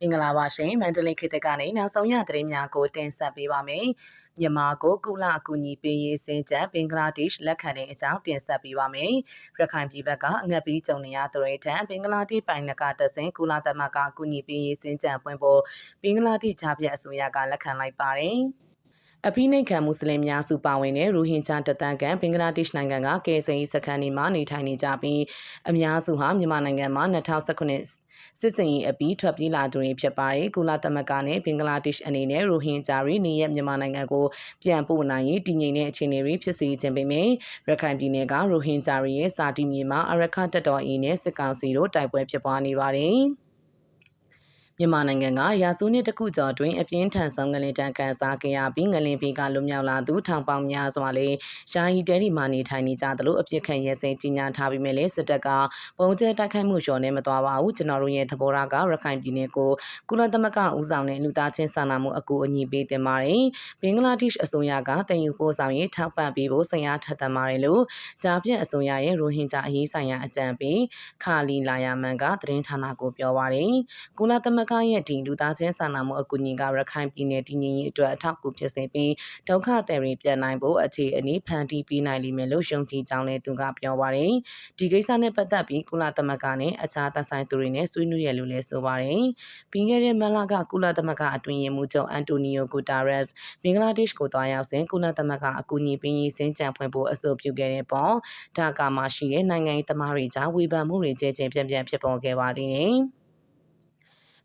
မင်္ဂလာပါရှင်မန္တလေးခေတ်သစ်ကနေနောက်ဆုံးရသတင်းများကိုတင်ဆက်ပေးပါမယ်မြန်မာကိုကုလအကူအညီပေးရေးစင်ချက်ဘင်္ဂလားဒေ့ရှ်လက်ခံတဲ့အကြောင်းတင်ဆက်ပေးပါမယ်ရခိုင်ပြည်ဘက်ကအငတ်ပြီးကြုံနေရသူတွေထံဘင်္ဂလားဒေ့ရှ်ပိုင်နကတဆင်ကုလသမဂ္ဂအကူအညီပေးရေးစင်ချက်ပွင့်ဖို့ဘင်္ဂလားဒေ့ရှ်ဂျာပြတ်အစိုးရကလက်ခံလိုက်ပါတယ် အဖိနှိတ်ခံမွတ်စလင်များစုပါဝင်တဲ့ရိုဟင်ဂျာတသန်းကန်ဘင်္ဂလားဒေ့ရှ်နိုင်ငံကကယ်ဆယ်ရေးစခန်းတွေမှာနေထိုင်နေကြပြီးအများစုဟာမြန်မာနိုင်ငံမှာ2019စစ်စင်ရေးအပြီးထွက်ပြေးလာသူတွေဖြစ်ပါတယ်ကုလသမဂ္ဂနဲ့ဘင်္ဂလားဒေ့ရှ်အနေနဲ့ရိုဟင်ဂျာတွေနေရမြန်မာနိုင်ငံကိုပြန်ပို့နိုင်ရေးတည်ငြိမ်တဲ့အခြေအနေတွေဖြစ်စေခြင်းပေမဲ့ရခိုင်ပြည်နယ်ကရိုဟင်ဂျာတွေရဲ့စာတီမြေမှာအရခတ်တပ်တော်အင်းနဲ့စစ်ကောင်စီတို့တိုက်ပွဲဖြစ်ပွားနေပါတယ် မြန်မာနိုင်ငံကရာစုနှစ်တခုကျော်တွင်အပြင်းထန်ဆုံးငလင်တန်းကန်စားခဲ့ရပြီးငလင်ပေကလွတ်မြောက်လာသူထောင်ပေါင်းများစွာလည်းယာယီတဲဒီမှနေထိုင်နေကြသလိုအပြစ်ခံရဲစဲကြီးညာထားပြီးမြဲလေစစ်တပ်ကပုံကျဲတိုက်ခိုက်မှုလျှော်နေမသွားပါဘူးကျွန်တော်တို့ရဲ့သဘောထားကရခိုင်ပြည်နယ်ကိုကုလသမဂ္ဂဦးဆောင်တဲ့လူသားချင်းစာနာမှုအကူအညီပေးတင်ပါတယ်ဘင်္ဂလားဒေ့ရှ်အစိုးရကတည်ယူပို့ဆောင်ရေးထောက်ပံ့ပေးဖို့ဆရာထပ်သန်ပါတယ်လို့ဂျာပြတ်အစိုးရရဲ့ရိုဟင်ဂျာအရေးဆိုင်ရာအကြံပေးခါလီလာယာမန်ကသတင်းဌာနကိုပြောပါတယ်ကုလသမဂ္ဂရဲ့ဒီလူသားချင်းစာနာမှုအကူအညီကရခိုင်ပြည်နယ်တည်ငြိမ်ရေးအတွက်အထောက်အကူဖြစ်စေပြီးဒုက္ခသည်တွေပြန်နိုင်ဖို့အခြေအနေဖန်တီးပေးနိုင်လိမ့်မယ်လို့ယုံကြည်ကြောင်းလည်းသူကပြောပါတယ်။ဒီကိစ္စနဲ့ပတ်သက်ပြီးကုလသမဂ္ဂနဲ့အခြားသက်ဆိုင်သူတွေနဲ့ဆွေးနွေးရလို့လည်းဆိုပါတယ်။ပြီးခဲ့တဲ့မလကကုလသမဂ္ဂအတွင်းရေးမှူးချုပ်အန်တိုနီယိုဂူတာရက်စ်ဘင်္ဂလားဒေ့ရှ်ကိုတွားရောက်စဉ်ကုလသမဂ္ဂအကူအညီပေးရေးစင်ကြံဖွင့်ဖို့အဆိုပြုခဲ့တဲ့ပေါ်ဒါကာမှာရှိတဲ့နိုင်ငံရေးသမားတွေကြားဝေဖန်မှုတွေကြဲကြဲပြန့်ပြန့်ဖြစ်ပေါ်ခဲ့ပါသေးတယ်။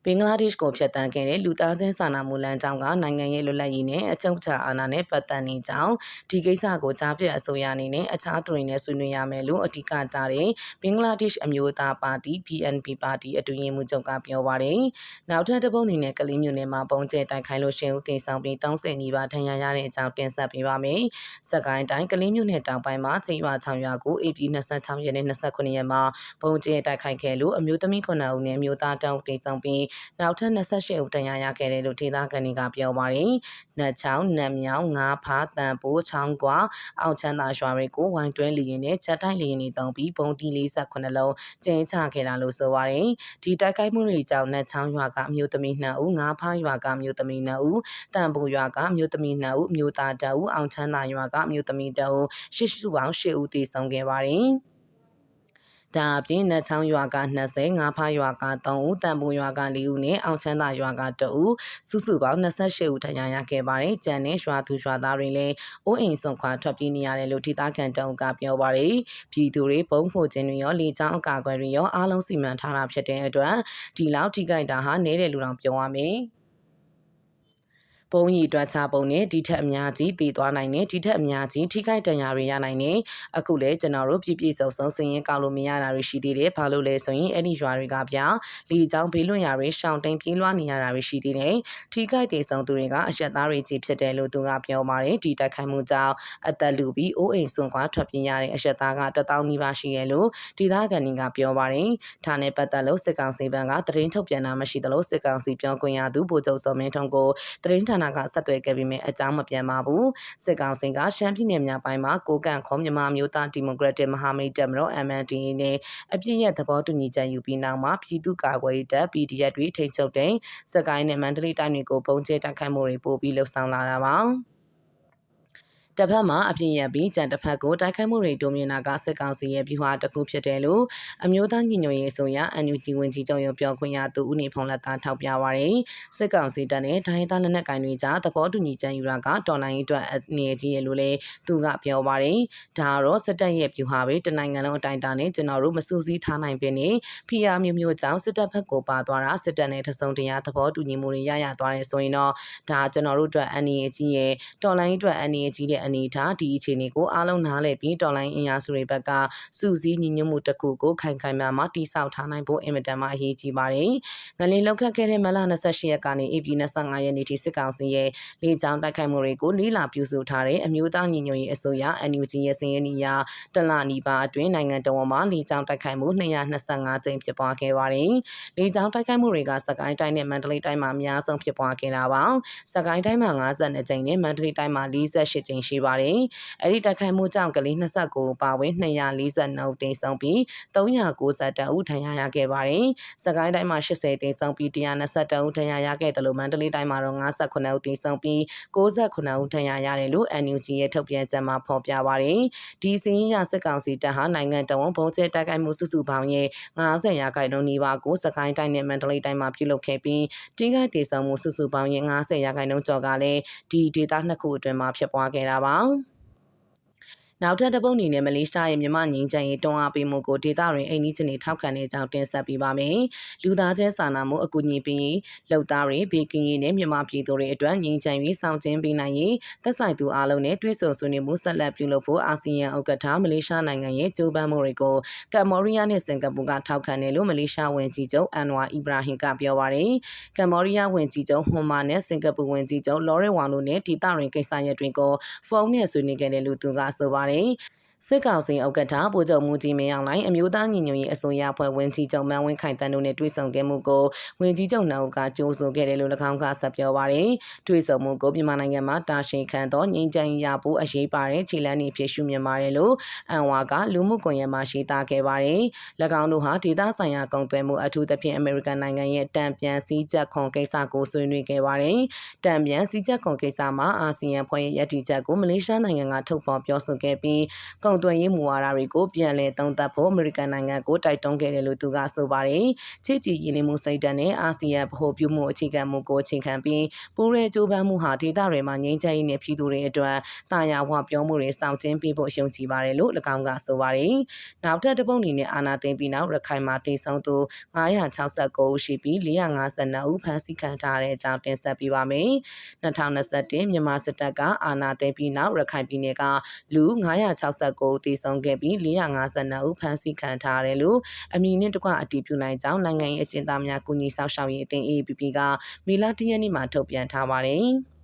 ဘင်္ဂလားဒေ့ရှ်ကိုဖျက်ဆီးခဲ့တဲ့လူသားချင်းစာနာမှုလမ်းကြောင်းကနိုင်ငံရဲ့လွတ်လပ်ရေးနဲ့အချုပ်အခြာအာဏာနဲ့ပတ်သက်နေကြောင်းဒီကိစ္စကိုကြားပြအစိုးရအနေနဲ့အခြားသူတွေနဲ့ဆွေးနွေးရမယ်လို့အဓိကကြားတဲ့ဘင်္ဂလားဒေ့ရှ်အမျိုးသားပါတီ BNP ပါတီအတွင်းရေးမှူးချုပ်ကပြောပါတယ်။နောက်ထပ်တစ်ပုတ်အနေနဲ့ကလေးမျိုးနယ်မှာပုံကျဲတိုက်ခိုင်းလို့ရှင်ဦးတင်ဆောင်ပြီး30နီးပါးထဏ်ရာရတဲ့အကြောင်းတင်ဆက်ပေးပါမယ်။စကိုင်းတိုင်းကလေးမျိုးနယ်တောင်ပိုင်းမှာချိန်ရွာ6ရွာကို AP 26ရက်နဲ့29ရက်မှာပုံကျဲတိုက်ခိုက်ခဲ့လို့အမျိုးသမီး9ဦးနဲ့အမျိုးသားတောင်တင်ဆောင်ပြီးနောက်ထပ်28ဦးတရားရခဲ့တယ်လို့ဒေသခံတွေကပြောပါတယ်။နတ်ချောင်းနတ်မြောင်းငါးဖားတန်ပိုးချောင်းကွာအောက်ချမ်းသာရွာတွေကိုဝိုင်းတွဲလီရင်နဲ့ချက်တိုင်းလီရင်တွေတုံးပြီးဘုံတီ48လုံးကျင်းချခဲ့တာလို့ဆိုပါတယ်။ဒီတိုက်ခိုက်မှုတွေကြောင့်နတ်ချောင်းရွာကအမျိုးသမီး2ဦးငါးဖားရွာကအမျိုးသမီး2ဦးတန်ပိုးရွာကအမျိုးသမီး2ဦးအမျိုးသား2ဦးအောင်ချမ်းသာရွာကအမျိုးသမီး2ဦးရှစ်စုပေါင်း8ဦးတည်ဆုံခဲ့ပါတယ်။ ဒါအပြင်နတ်ချောင်းရွာက20ငါးဖားရွာက3ဦးတန်ပူရွာက4ဦးနဲ့အောင်ချမ်းသာရွာက2ဦးစုစုပေါင်း28ဦးထဏ်ရာရခဲ့ပါတယ်။ကြံတဲ့ရွာသူရွာသားတွေလည်းအိုးအိမ်ဆုံးခွာထွက်ပြေးနေရတယ်လို့ဒေသခံတောင်ကပြောပါတယ်။ပြည်သူတွေပုံဖို့ခြင်းတွေရောလေကြောင်းအကာအကွယ်တွေရောအားလုံးစီမံထားတာဖြစ်တဲ့အတွက်ဒီလောက်ထိခိုက်တာဟာနည်းတယ်လို့တော့ပြောရမယ်။ ဘုံရီတွက်ချပုံနဲ့ဒီထက်အများကြီးတည်သွားနိုင်တယ်ဒီထက်အများကြီးထိခိုက်ဒဏ်ရာတွေရနိုင်တယ်အခုလေကျွန်တော်တို့ပြည့်ပြည့်စုံစုံစည်ရင်ကောက်လို့မရတာတွေရှိသေးတယ်ဘာလို့လဲဆိုရင်အဲ့ဒီရွာတွေကဗျာလီချောင်းဘေးလွတ်ရာတွေရှောင်းတိန်ပြေးလွှားနေရတာတွေရှိသေးတယ်ထိခိုက်တဲ့ဆုံးသူတွေကအရက်သားတွေကြီးဖြစ်တယ်လို့သူကပြောပါတယ်ဒီတိုက်ခိုက်မှုကြောင့်အသက်လူပြီးအိုးအိမ်ဆွန့်ခွာထွက်ပြေးရတဲ့အရက်သားကတထောင်နီးပါးရှိတယ်လို့ဒေသခံတွေကပြောပါတယ်ဒါနဲ့ပတ်သက်လို့စစ်ကောင်စီဘက်ကသတင်းထုတ်ပြန်တာမရှိသလိုစစ်ကောင်စီပြောခွင့်ရသူဗိုလ်ချုပ်စောမင်းထွန်းကိုသတင်းဌာနကဆက်သွယ်ခဲ့ပြီးမြဲအကြောင်းမပြန်ပါဘူးစစ်ကောင်စီကရှမ်းပြည်နယ်မြောက်ပိုင်းမှာကိုကန့်ခေါမြန်မာမျိုးသားဒီမိုကရက်တစ်မဟာမိတ်တပ်မတော် MNDAA နဲ့အပြည့်ရဲ့သဘောတူညီချက်ယူပြီးနောက်မှာပြည်သူ့ကာကွယ်ရေးတပ် PDF တွေထိန်းချုပ်တဲ့စကိုင်းနဲ့မန္တလေးတိုင်းတွေကိုပုံကျဲတိုက်ခိုက်မှုတွေပို့ပြီးလှုပ်ဆောင်လာတာပါ တစ်ဖက်မှာအပြင်းရပြီးကြံတစ်ဖက်ကိုတိုက်ခိုက်မှုတွေတိုးမြင့်တာကစစ်ကောင်စီရဲ့ဗျူဟာတစ်ခုဖြစ်တယ်လို့အမျိုးသားညီညွတ်ရေးအစိုးရ NUG ဝန်ကြီးချုပ်ရုံပြောခွင့်ရသူဦးနေဖုံးလက်ကထောက်ပြပါရယ်စစ်ကောင်စီတပ်နဲ့ဒိုင်းသားလက်နက်ကိုင်တွေကြားသဘောတူညီချက်ယူတာကတော်လိုင်းအတွက်အနေကြီးရလို့လည်းသူကပြောပါရယ်ဒါကတော့စစ်တပ်ရဲ့ဗျူဟာပဲတနိုင်ငံလုံးအတိုင်းအတာနဲ့ကျွန်တော်တို့မစူးစီးထားနိုင်ပင်နေဖီယာမျိုးမျိုးကြောင့်စစ်တပ်ဘက်ကိုပါသွားတာစစ်တပ်နဲ့တစုံတရာသဘောတူညီမှုတွေရရသွားတယ်ဆိုရင်တော့ဒါကျွန်တော်တို့အတွက်အနေကြီးရဲ့တော်လိုင်းအတွက်အနေကြီးတဲ့အနေထားဒီအခြေအနေကိုအားလုံးနားလည်ပြီးတော်လိုင်းအင်အားစုတွေဘက်ကစုစည်းညီညွတ်မှုတစ်ခုကိုခိုင်ခိုင်မာမာတိစောက်ထားနိုင်ဖို့အင်မတန်မှအရေးကြီးပါတယ်။ငလင်လောက်ခတ်ခဲ့တဲ့မလ28ရက်ကနေ AP 25ရက်နေ့ထိစစ်ကောင်စီရဲ့လေကြောင်းတိုက်ခိုက်မှုတွေကိုလေးလာပြုစုထားတဲ့အမျိုးသားညီညွတ်ရေးအစိုးရ NUG ရဲ့စည်ရင်းနီယာတလနီပါအတွင်းနိုင်ငံတော်မှာလေကြောင်းတိုက်ခိုက်မှု225ကြိမ်ဖြစ်ပွားခဲ့ပါတယ်။လေကြောင်းတိုက်ခိုက်မှုတွေကစကိုင်းတိုင်းနဲ့မန္တလေးတိုင်းမှာအများဆုံးဖြစ်ပွားခဲ့တာပါ။စကိုင်းတိုင်းမှာ52ကြိမ်နဲ့မန္တလေးတိုင်းမှာ48ကြိမ်ရှိရှိပါတယ်။အဲ့ဒီတိုက်ခိုက်မှုကြောင့်ကလေး29ပါဝင်242ဦးသေဆုံးပြီး390ဦးဒဏ်ရာရခဲ့ပါတယ်။စကိုင်းတိုင်းမှာ80သေဆုံးပြီး122ဦးဒဏ်ရာရခဲ့တယ်လို့မန္တလေးတိုင်းမှာတော့58ဦးသေဆုံးပြီး69ဦးဒဏ်ရာရတယ်လို့ NUG ရဲ့ထုတ်ပြန်ချက်မှာဖော်ပြပါတယ်။ဒီစီးရင်ရစစ်ကောင်စီတပ်ဟာနိုင်ငံတော်ဝန်ဘုံကျဲတိုက်ခိုက်မှုစုစုပေါင်းရဲ့90ရာခိုင်နှုန်းနီးပါးကိုစကိုင်းတိုင်းနဲ့မန္တလေးတိုင်းမှာပြုလုပ်ခဲ့ပြီးတင်းခိုင်တေဆောင်မှုစုစုပေါင်းရဲ့90ရာခိုင်နှုန်းကျော်ကလည်းဒီဒေသနှစ်ခုအတွင်းမှာဖြစ်ပွားခဲ့တာပါ။王。 နောက်ထပ်တစ်ပုတ်အနေနဲ့မလေးရှားရဲ့မြမငင်းချင်ရေးတွန်းအားပေးမှုကိုဒေသတွင်အိမ်နီးချင်းတွေထောက်ခံတဲ့အကြောင်းတင်ဆက်ပေးပါမယ်။လူသားချင်းစာနာမှုအကူအညီပေးရေးလှုပ်သားတွေဘေးကင်းရေးနဲ့မြမပြည်သူတွေအတွက်ငင်းချင်ရေးဆောင်ကျင်းပေးနိုင်ရေးသက်ဆိုင်သူအားလုံးနဲ့တွဲဆုံဆွေးနွေးမှုဆက်လက်ပြုလုပ်ဖို့အာဆီယံဥက္ကဋ္ဌမလေးရှားနိုင်ငံရဲ့ကြိုးပမ်းမှုတွေကိုကမ္ဘောဒီးယားနဲ့စင်ကာပူကထောက်ခံတယ်လို့မလေးရှားဝန်ကြီးချုပ်အန်ဝါအီဘရာဟင်ကပြောပါတယ်။ကမ္ဘောဒီးယားဝန်ကြီးချုပ်ဟွန်မာနဲ့စင်ကာပူဝန်ကြီးချုပ်လော်ရဲဝမ်တို့နဲ့ဒေသတွင်ကိစ္စရပ်တွေကိုဖုန်းနဲ့ဆွေးနွေးခဲ့တယ်လို့သူကဆိုပါတယ်။ပါတယ်။ စစ်ကောင်စီဥက္ကဋ္ဌဗိုလ်ချုပ်မူကြီးမင်းအောင်လှိုင်အမျိုးသားညီညွတ်ရေးအစိုးရအဖွဲ့ဝင်ကြီးချုပ်မန်ဝင်းခိုင်တန်းတို့နဲ့တွေ့ဆုံခဲ့မှုကိုဝင်ကြီးချုပ်နှုတ်ကကြိုးဆိုခဲ့တယ်လို့၎င်းကဆက်ပြောပါရယ်တွေ့ဆုံမှုကိုမြန်မာနိုင်ငံမှာတာရှည်ခံသောငြိမ်းချမ်းရဖို့အရေးပါတဲ့ခြေလှမ်းတွေဖြစ်ရှုမြင်ပါတယ်လို့အန်ဝါကလူမှုကွန်ရက်မှာရှင်းသားခဲ့ပါတယ်၎င်းတို့ဟာဒေသဆိုင်ရာကုန်သွယ်မှုအထူးသဖြင့်အမေရိကန်နိုင်ငံရဲ့တံပြန်စည်းချက်ခွန်ကိစ္စကိုဆွေးနွေးခဲ့ပါတယ်တံပြန်စည်းချက်ခွန်ကိစ္စမှာအာဆီယံဖွဲ့ရဲ့ရည်တည်ချက်ကိုမလေးရှားနိုင်ငံကထုတ်ဖော်ပြောဆိုခဲ့ပြီးကုန်သွယ်ရေးမူဝါဒတွေကိုပြန်လည်သုံးသပ်ဖို့အမေရိကန်နိုင်ငံကိုတိုက်တွန်းခဲ့တယ်လို့သူကဆိုပါတယ်။ချစ်ကြည်ရင်းနှီးမှုစိတ်ဓာတ်နဲ့အာဆီယံဗဟိုပြုမှုအခြေခံမှုကိုအခြေခံပြီးပူးရဲကြိုးပမ်းမှုဟာဒေသတွေမှာငြိမ်းချမ်းရေးနဲ့ပြည်သူတွေအတွက်တာယာဝပြောမှုတွေစောင့်ကျင်းပေးဖို့ယုံကြည်ပါတယ်လို့၎င်းကဆိုပါတယ်။နောက်ထပ်တစ်ပုတ်အနေနဲ့အာနာသိမ့်ပြီးနောက်ရခိုင်မှာတည်ဆုံသူ969ဦးရှိပြီး452ဦးဖမ်းဆီးခံထားတဲ့အကြောင်းတင်ဆက်ပေးပါမယ်။2021မြန်မာစစ်တပ်ကအာဏာသိမ်းပြီးနောက်ရခိုင်ပြည်နယ်ကလူ969ဦးတည်ဆုံခဲ့ပြီး452ဦးဖမ်းဆီးခံထားရတယ်လို့အမည်နဲ့တကွအတည်ပြုနိုင်ကြောင်းနိုင်ငံရေးအကျဉ်းသားများကုညီဆောက်ရှောက်ရေးအသင်း AAPP ကမေလ10ရက်နေ့မှာထုတ်ပြန်ထားပါတယ်။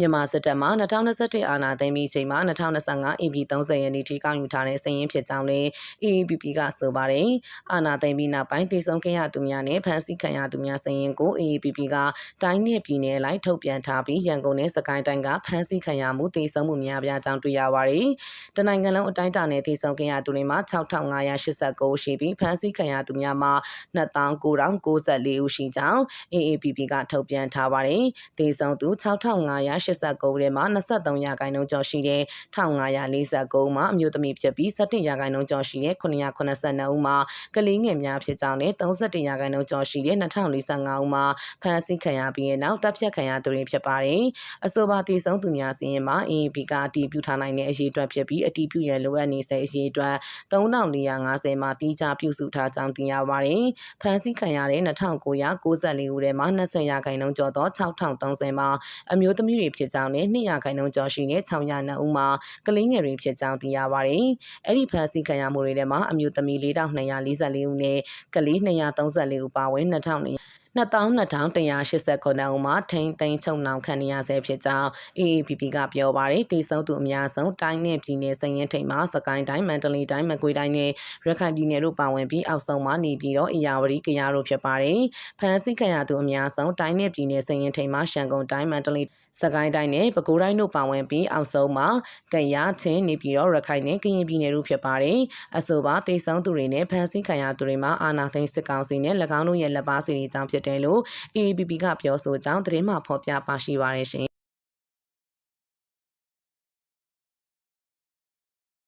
မြန်မာစစ်တပ်မှ2021အာဏာသိမ်းပြီးချိန်မှာ2025 AP 30ရက်နေ့ထိကောက်ယူထားတဲ့စာရင်းဖြစ်ကြောင်းလည်း AAPP ကဆိုပါတယ်။အာဏာသိမ်းပြီးနောက်ပိုင်းတည်ဆုံခဲ့ရသူများနဲ့ဖမ်းဆီးခံရသူများစာရင်းကို AAPP ကတိုင်းနဲ့ပြည်နယ်လိုက်ထုတ်ပြန်ထားပြီးရန်ကုန်နဲ့စကိုင်းတိုင်းကဖမ်းဆီးခံရမှုတည်ဆုံမှုများပြားကြောင်းတွေ့ရပါတယ်။တနိုင်ငံလုံးအတိုင်းအတာနဲ့တည်ဆုံခဲ့ရသူတွေမှာ6589ရှိပြီးဖမ်းဆီးခံရသူများမှာ2994ဦးရှိကြောင်း AAPP ကထုတ်ပြန်ထားပါတယ်။တည်ဆုံသူ6500 89ထဲမှာ23ရာခိုင်နှုန်းကျော်ရှိတဲ့1549မှာအမျိုးသမီးဖြစ်ပြီး17ရာခိုင်နှုန်းကျော်ရှိတဲ့982ဦးမှာကလေးငယ်များဖြစ်ကြောင်းနဲ့31ရာခိုင်နှုန်းကျော်ရှိတဲ့2045ဦးမှာဖမ်းဆီးခံရပြီးနောက်တပ်ဖြတ်ခံရသူတွေဖြစ်ပါတယ်။အဆိုပါတည်ဆုံးသူများစီရင်မှာ AAP ကအတည်ပြုထားနိုင်တဲ့အရေးအတွက်ဖြစ်ပြီးအတည်ပြုရန်လိုအပ်နေတဲ့အရေးအတွက်3450မှာတီးခြားပြုစုထားကြောင်းသိရပါတယ်။ဖမ်းဆီးခံရတဲ့2994ဦးထဲမှာ20ရာခိုင်နှုန်းကျော်သော6030မှာအမျိုးသမီးတွေဖြစ်ကြောင်းနဲ့200ခိုင်နှုန်းကျော်ရှိတဲ့600နှုန်းဦးမှာကလေးငယ်တွေဖြစ်ကြောင်းသိရပါတယ်။အဲ့ဒီဖမ်းဆီးခံရမှုတွေထဲမှာအမျိုးသမီး4244ဦးနဲ့ကလေး234ဦးပါဝင်2000 22,189ဦးမှာထိန်းသိမ်းချုပ်နှောင်ခံရဆဲဖြစ်ကြောင်း AAPP ကပြောပါတယ်။တည်ဆုံသူအများဆုံးတိုင်းနဲ့ပြည်နယ်စည်ရင်းထိပ်မှာစကိုင်းတိုင်းမန္တလေးတိုင်းမကွေးတိုင်းနဲ့ရခိုင်ပြည်နယ်တို့ပါဝင်ပြီးအောက်ဆုံးမှာနေပြည်တော်အေရဝတီကရတို့ဖြစ်ပါတယ်။ဖမ်းဆီးခံရသူအများဆုံးတိုင်းနဲ့ပြည်နယ်စည်ရင်းထိပ်မှာရှမ်းကုန်တိုင်းမန္တလေးစကိုင်းတိုင်းနဲ့ပဲခူးတိုင်းတို့ပါဝင်ပြီးအောက်ဆုံးမှာကရချင်းနေပြည်တော်ရခိုင်နဲ့ကရင်ပြည်နယ်တို့ဖြစ်ပါတယ်။အဆိုပါတေဆုံးသူတွေနဲ့ဖမ်းဆီးခံရသူတွေမှာအာဏာသိမ်းစစ်ကောင်စီနဲ့၎င်းတို့ရဲ့လက်ပါစီတွေကြောင့်ဖြစ်တယ်လို့ AAPP ကပြောဆိုကြောင်းသတင်းမှဖော်ပြပါရှိပါရရှင်